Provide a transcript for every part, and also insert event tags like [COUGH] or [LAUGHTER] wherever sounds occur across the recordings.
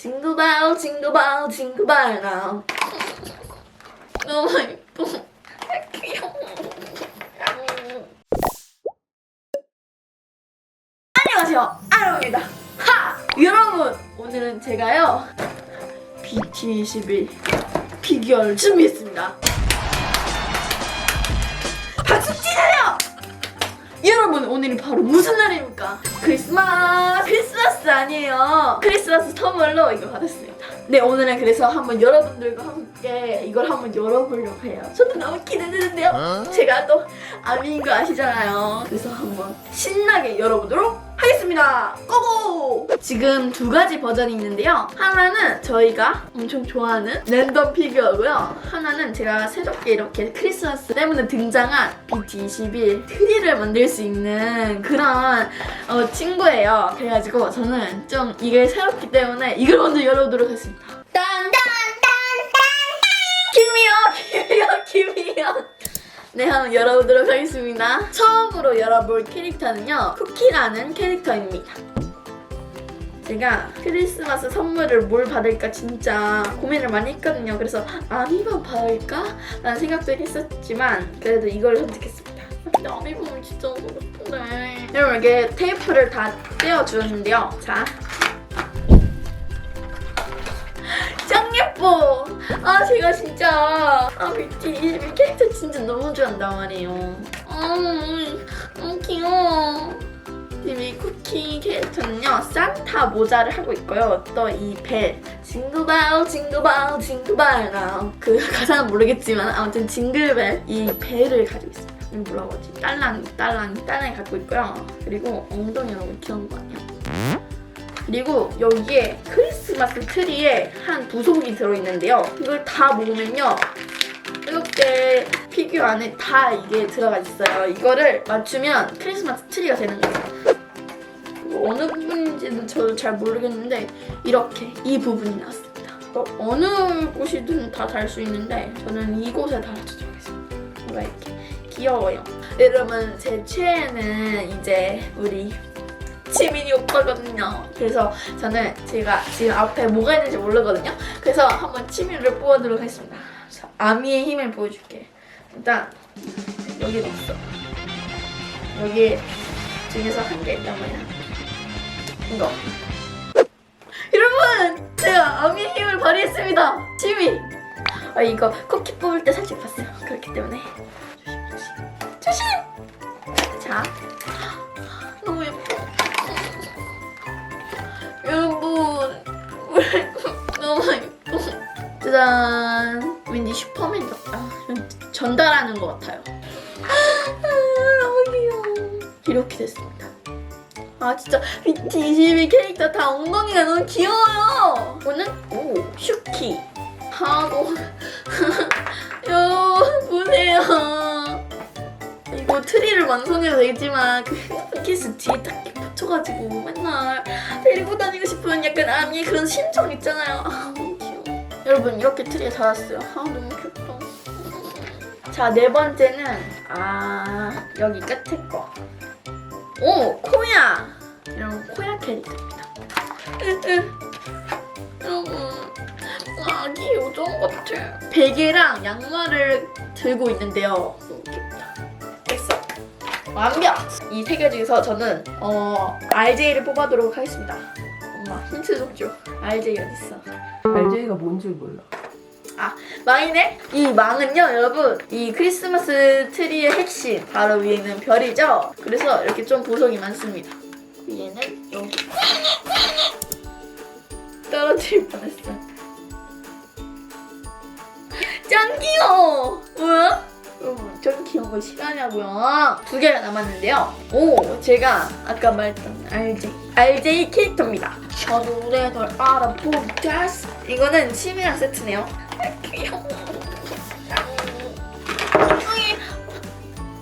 징글벨 징글벨 징글벨 나. 너무 예뻐. 귀여워 안녕하세요. 아롱입니다. 하! 여러분 오늘은 제가요 BT21 피규어를 준비했습니다. 박수 치세요! 여러분 오늘이 바로 무슨 날입니까? 크리스마스! 크리스마스 아니에요. 크리스마스 선물로 이거 받았습니다. 네 오늘은 그래서 한번 여러분들과 함께 이걸 한번 열어보려고 해요. 저도 너무 기대되는데요. 제가 또 아미인 거 아시잖아요. 그래서 한번 신나게 열어보도록 하겠습니다. 고고! 지금 두 가지 버전이 있는데요. 하나는 저희가 엄청 좋아하는 랜덤 피규어고요. 하나는 제가 새롭게 이렇게 크리스마스 때문에 등장한 BT21 트리를 만들 수 있는 그런 어, 친구예요. 그래가지고 저는 좀 이게 새롭기 때문에 이걸 먼저 열어보도록 하겠습니다. 김이요, 김이요, 김이요. 네, 한번 열어보도록 하겠습니다. 처음으로 열어볼 캐릭터는요, 쿠키라는 캐릭터입니다. 제가 크리스마스 선물을 뭘 받을까 진짜 고민을 많이 했거든요. 그래서 아미만 받을까? 라는 생각도 했었지만 그래도 이걸 선택했습니다. 근데 아미 보면 진짜 너무 예쁜데. 여러분 이렇게 테이프를 다 떼어주었는데요. 자. 아 제가 진짜. 아 뷰티 이 캐릭터 진짜 너무 좋아한단 말이에요. 음, 너무 귀여워. 이 쿠키 캐릭터는요 산타 모자를 하고 있고요. 또 이벨 징글벨 징글벨 징글벨 그 가사는 모르겠지만 아무튼 징글벨 이 벨을 가지고 있습니다 이거 뭐라고 하지? 딸랑 딸랑 딸랑이 갖고 있고요. 그리고 엉덩이 너무 귀여운 거 아니야? 그리고 여기에 크리스 마스 트리에 한 부속이 들어있는데요 이걸 다 모으면요 이렇게 피규어 안에 다 이게 들어가 있어요. 이거를 맞추면 크리스마스 트리가 되는 거예요. 어느 부분인지는 저도 잘 모르겠는데 이렇게 이 부분이 나왔습니다. 어, 어느 곳이든 다 달 수 있는데 저는 이곳에 달아주도록 하겠습니다. 뭔가 이렇게 귀여워요. 여러분 제 최애는 이제 우리 지민이 오빠거든요. 그래서 저는 제가 지금 앞에 뭐가 있는지 모르거든요. 그래서 한번 치미를 뽑아보도록 하겠습니다. 자, 아미의 힘을 보여줄게. 일단 여기 있어. 여기 중에서 한 개 있단 말이야. 이거. 여러분, 제가 아미의 힘을 발휘했습니다. 치미. 아 이거 쿠키 뽑을 때 살짝 봤어요. 그렇기 때문에 조심 조심. 조심. 자, 짜잔. 왠지 슈퍼맨 같다 전달하는 것 같아요. 아, 너무 귀여워. 이렇게 됐습니다. 아 진짜 BT21 캐릭터 다 엉덩이가 너무 귀여워요. 이거는 오 슈키. 하고. [LAUGHS] 요 보세요. 이거 트리를 완성해도 되겠지만 그 키스 뒤에 딱 붙여가지고 맨날 데리고 다니고 싶은 약간 아미의 그런 심정 있잖아요. 아 여러분 이렇게 트리에 달았어요. 아 너무 귀엽다. 자 네 번째는 아 여기 끝에 거. 오 코야. 여러분 코야 캐릭터입니다. 여러분 아기 요정 같아. 베개랑 양말을 들고 있는데요. 너무 귀엽다. 됐어. 완벽. 이 세 개 중에서 저는 어 RJ를 뽑아도록 하겠습니다. 엄마 힌트 좀 줘. RJ 어디 있어? RJ가 뭔지 몰라. 망이네? 이 망은요, 여러분, 이 크리스마스 트리의 핵심, 바로 위에는 별이죠? 그래서 이렇게 좀 보석이 많습니다. 위에는 여기. 떨어질 뻔했어. 짱 귀여워! 뭐야? 여러분, 좀 귀여운 거 싫어하냐고요? 두 개가 남았는데요. 오, 제가 아까 말했던 RJ. RJ 캐릭터입니다. 저 노래 널 알아보겠어. 이거는 침이랑 세트네요. 귀여워. 엉덩이.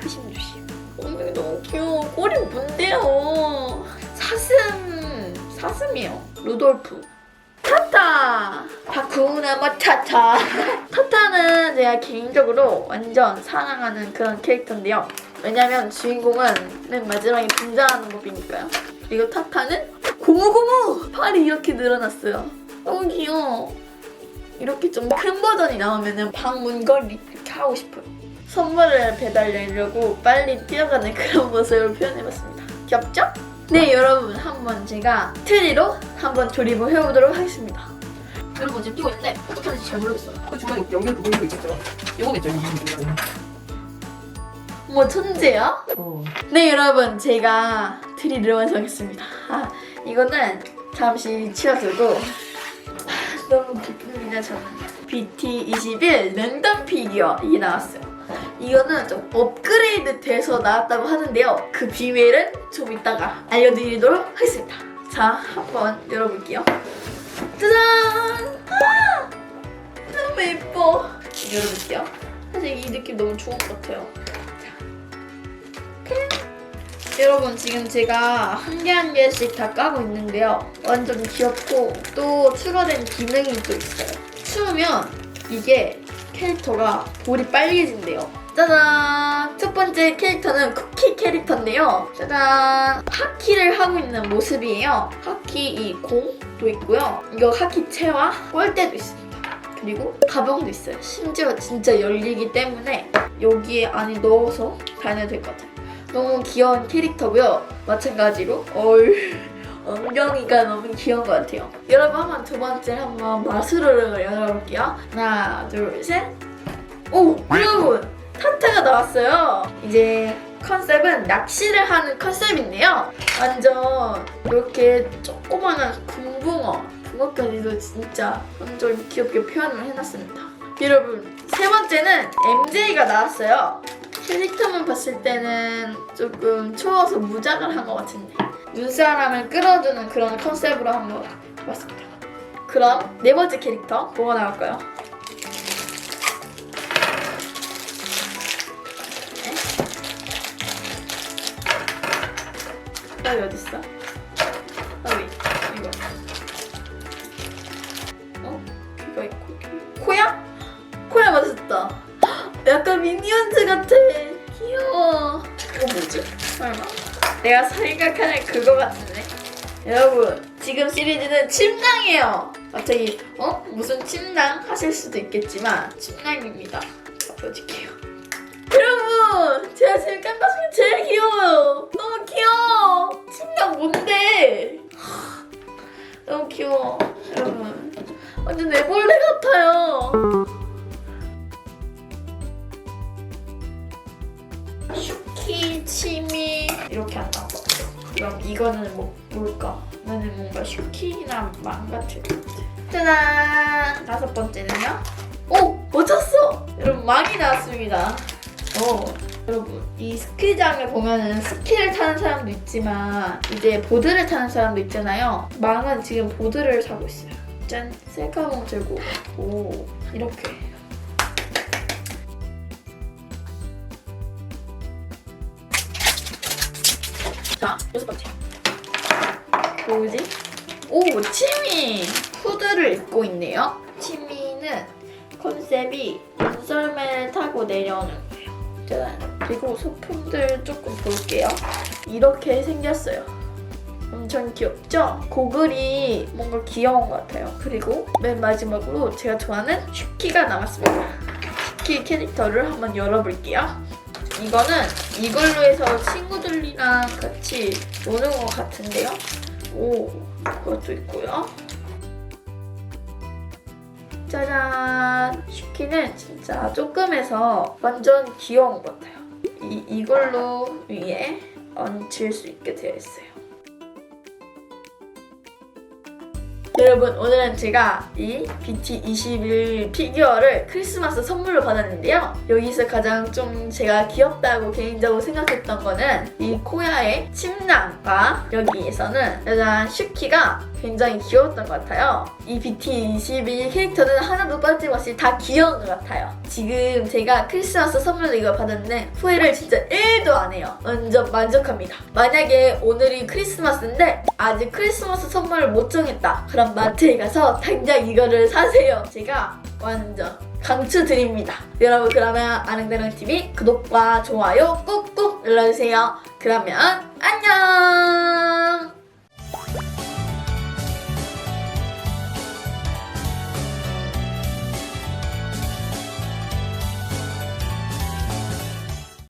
조심 조심. 엉덩이 너무 귀여워. 꼬리 뭔데요? 사슴. 사슴이요. 루돌프. 타타. 다쿠나 마타타. 타타는 제가 개인적으로 완전 사랑하는 그런 캐릭터인데요. 왜냐면 주인공은 맨 마지막에 등장하는 법이니까요. 그리고 타타는 고무고무! 팔이 이렇게 늘어났어요. 어, 너무 귀여워. 이렇게 좀 큰 버전이 나오면은 방문걸이 이렇게 하고 싶어요. 선물을 배달하려고 빨리 뛰어가는 그런 모습을 표현해봤습니다. 귀엽죠? 네 여러분 한번 제가 트리로 한번 조립을 해보도록 하겠습니다. 여러분 지금 뛰고 있는데 어떻게 하는지 잘 모르겠어요. 그 중간에 연결 부분이 있겠죠. 요거겠죠, 이 부분. 뭐 천재야? 어. 네 여러분 제가 트리를 완성했습니다. 아, [LAUGHS] 이거는 잠시 치워두고 아, [LAUGHS] 너무 기쁩니다 저는. BT21 랜덤 피규어 이게 나왔어요. 이거는 좀 업그레이드 돼서 나왔다고 하는데요. 그 비밀은 좀 이따가 알려드리도록 하겠습니다. 자 한번 열어볼게요. 짜잔! 아! 너무 예뻐. 열어볼게요. 사실 이 느낌 너무 좋은 것 같아요. 여러분 지금 제가 한 개 한 개씩 다 까고 있는데요. 완전 귀엽고 또 추가된 기능이 또 있어요. 추우면 이게 캐릭터가 볼이 빨개진대요. 짜잔! 첫 번째 캐릭터는 쿠키 캐릭터인데요. 짜잔! 하키를 하고 있는 모습이에요. 하키 이 공도 있고요. 이거 하키 채와 꼴대도 있습니다. 그리고 가방도 있어요. 심지어 진짜 열리기 때문에 여기에 안에 넣어서 다녀도 될 것 같아요. 너무 귀여운 캐릭터고요. 마찬가지로 얼 엉덩이가 너무 귀여운 것 같아요. 여러분 한번 두 번째 한번 마술을 열어볼게요. 하나, 둘, 셋. 오, 여러분 타타가 나왔어요. 이제 컨셉은 낚시를 하는 컨셉인데요. 완전 이렇게 조그마한 금붕어, 붕어까지도 진짜 완전 귀엽게 표현을 해놨습니다. 여러분 세 번째는 MJ가 나왔어요. 캐릭터만 봤을 때는 조금 추워서 무장을 한 것 같은데 눈사람을 끌어주는 그런 컨셉으로 한번 해봤습니다. 그럼 네 번째 캐릭터 뭐가 나올까요? 여기 어딨어? 여기 이거 어? 귀가 있고 귀- 코야? 코야 맞았다 약간 미니언즈 같아 귀여워 이거 뭐지? 설마? 내가 생각하는 그거 같은데? 여러분 지금 시리즈는 침낭이에요 갑자기 어? 무슨 침낭? 하실 수도 있겠지만 침낭입니다 보여줄게요 여러분 제가 지금 중에 제일 귀여워요 뭔데 너무 귀여워 여러분 완전 애벌레 같아요 슈키 치미 이렇게 같아요. 그럼 이거는 뭐 뭘까? 나는 뭔가 슈키나 망 같은 것 같아. 짜잔! 다섯 번째는요? 오! 맞췄어! 여러분 망이 나왔습니다. 오, 여러분 이 스키장을 보면은 스키를 타는 사람도 있지만 이제 보드를 타는 사람도 있잖아요. 망은 지금 보드를 타고 있어요. 짠! 셀카봉 들고 오 이렇게 자, 여섯 번째. 뭐지? 오, 치미! 후드를 입고 있네요. 치미는 컨셉이 눈썰매를 타고 내려오는 짜잔. 그리고 소품들 조금 볼게요. 이렇게 생겼어요. 엄청 귀엽죠? 고글이 뭔가 귀여운 것 같아요. 그리고 맨 마지막으로 제가 좋아하는 슈키가 남았습니다. 슈키 캐릭터를 한번 열어볼게요. 이거는 이걸로 해서 친구들이랑 같이 노는 것 같은데요. 오, 그것도 있고요. 짜잔! 슈키는 진짜 조금해서 완전 귀여운 것 같아요. 이, 이걸로 위에 얹힐 수 있게 되어 있어요. 여러분 오늘은 제가 이 BT21 피규어를 크리스마스 선물로 받았는데요. 여기서 가장 좀 제가 귀엽다고 개인적으로 생각했던 거는 이 코야의 침낭과 여기에서는 짜잔 슈키가 굉장히 귀여웠던 것 같아요. 이 BT21 캐릭터는 하나도 빠짐없이 다 귀여운 것 같아요. 지금 제가 크리스마스 선물로 이걸 받았는데 후회를 진짜 1도 안 해요. 완전 만족합니다. 만약에 오늘이 크리스마스인데 아직 크리스마스 선물을 못 정했다. 그럼 마트에 가서 당장 이거를 사세요. 제가 완전 강추드립니다. 여러분 그러면 아능대능TV 구독과 좋아요 꾹꾹 눌러주세요. 그러면 안녕!